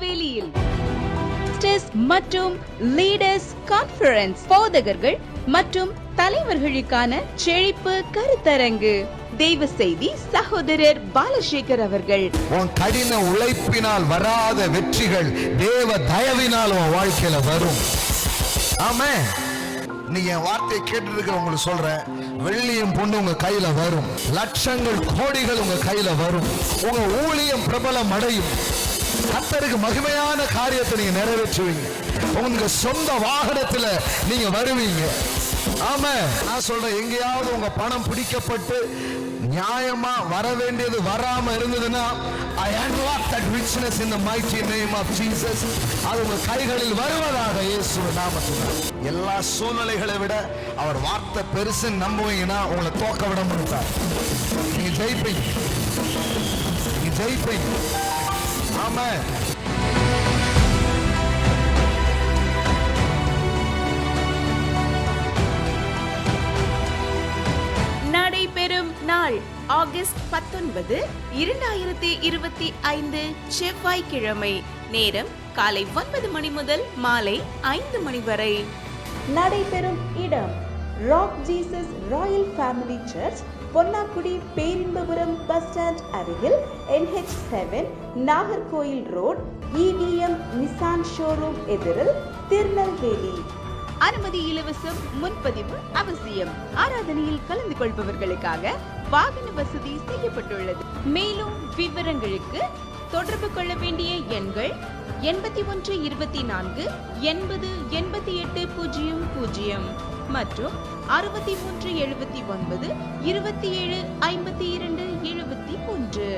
திருநெல்வேலியில். மற்றும் leaders conference போதகர்கள் மற்றும் தலைவர்களுக்கான செழிப்பு கருத்தரங்கு. தெய்வ செய்தி சகோதரர் பாலசேகர் அவர்கள். உன் கடின உழைப்பினால் வராத வெற்றிகள் தேவ தயவினால் உன் வாழ்க்கையில வரும். ஆமே நீ என் வார்த்தையை கேட்டு இருக்கிறவங்களுக்கு சொல்றேன். வெள்ளியும் பொண்ணு உங்க கையில வரும். லட்சங்கள் கோடிகள் உங்க கையில வரும். உங்க ஊழியம் பிரபலம் அடையும். கத்தருக்கு மகிமையான காரியத்தை நீங்க நிறைவேற்றுவீங்க. உங்க சொந்த வாகனத்துல நீங்க வருவீங்க. ஆமா நான் சொல்றேன் எங்கேயாவது உங்க பணம் பிடிக்கப்பட்டு நியாயமா வர வேண்டியது வராம இருந்ததுன்னா I unlock that richness in the mighty Jesus அது உங்க கைகளில் வருவதாக இயேசு நாமத்தில். எல்லா சூழ்நிலைகளை விட அவர் வார்த்தை பெருசு நம்புவீங்கன்னா உங்களை தோக்க விட முடியாது நீங்க ஜெயிப்பீங்க. நீங்க ஜெயிப்பீங்க. ஆமா நடைபெறும் நாள் ஆகஸ்ட் பத்தொன்பது இரண்டாயிரத்தி இருபத்தி ஐந்து செவ்வாய்க்கிழமை. நேரம் காலை ஒன்பது மணி முதல் மாலை ஐந்து மணி வரை. நடைபெறும் இடம் rock Jesus royal family church Ponnakudi Perinbapuram bus stand அருகில் NH seven Nagercoil road EVM Nissan showroom எதிரில் திருநெல்வேலி. அனுமதி இலவசம் முன்பதிவு அவசியம். ஆராதனையில் கலந்து கொள்பவர்களுக்காக வாகன வசதி செய்யப்பட்டுள்ளது. மேலும் விவரங்களுக்கு தொடர்பு கொள்ள வேண்டிய எண்கள் எண்பத்தி ஒன்று இருபத்தி நான்கு எண்பது எண்பத்தி எட்டு பூஜ்ஜியம் பூஜ்ஜியம். மற்றும் அறுபத்தி மூன்று எழுபத்தி ஒன்பது இருபத்தி ஏழு ஐம்பத்தி இரண்டு எழுபத்தி ஒன்று.